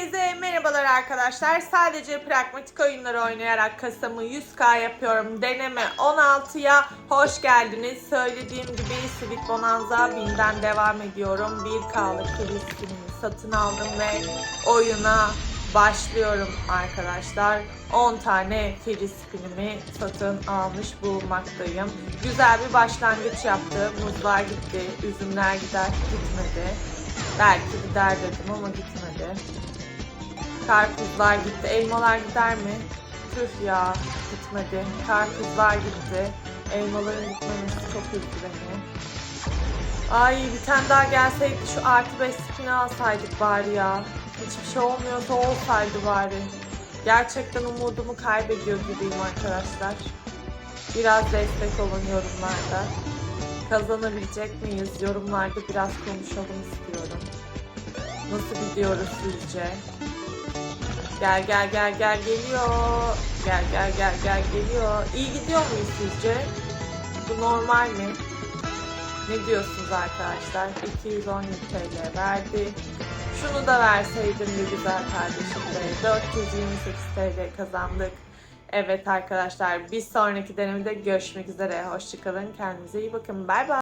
Herkese merhabalar arkadaşlar. Sadece pragmatik oyunları oynayarak kasamı 100k yapıyorum. Deneme 16'ya hoş geldiniz. Söylediğim gibi Sweet Bonanza 1000'den devam ediyorum. 1k'lık Filistin'i satın aldım ve oyuna başlıyorum arkadaşlar. 10 tane Filistin'imi satın almış bulunmaktayım. Güzel bir başlangıç yaptı. Muzlar gitti, üzümler gider gitmedi. Belki gider dedim ama gitmedi. Karpuzlar gitti. Elmalar gider mi? Tüh ya gitmedi. Karpuzlar gitti. Elmaların gitmemesi çok üzdü beni. Ay bir tane daha gelseydi şu artı 5 spini alsaydık bari ya. Hiçbir şey olmuyorsa olsaydı bari. Gerçekten umudumu kaybediyor gibiyim arkadaşlar. Biraz destek olun yorumlarda. Kazanabilecek miyiz? Yorumlarda biraz konuşalım istiyorum. Nasıl gidiyoruz sizce? Gel gel gel gel geliyor. Gel gel gel gel geliyor. İyi gidiyor muyuz sizce? Bu normal mi? Ne diyorsunuz arkadaşlar? 217 TL verdi. Şunu da verseydim bir güzel kardeşim de. 428 TL kazandık. Evet arkadaşlar bir sonraki denemede görüşmek üzere. Hoşçakalın. Kendinize iyi bakın. Bay bay.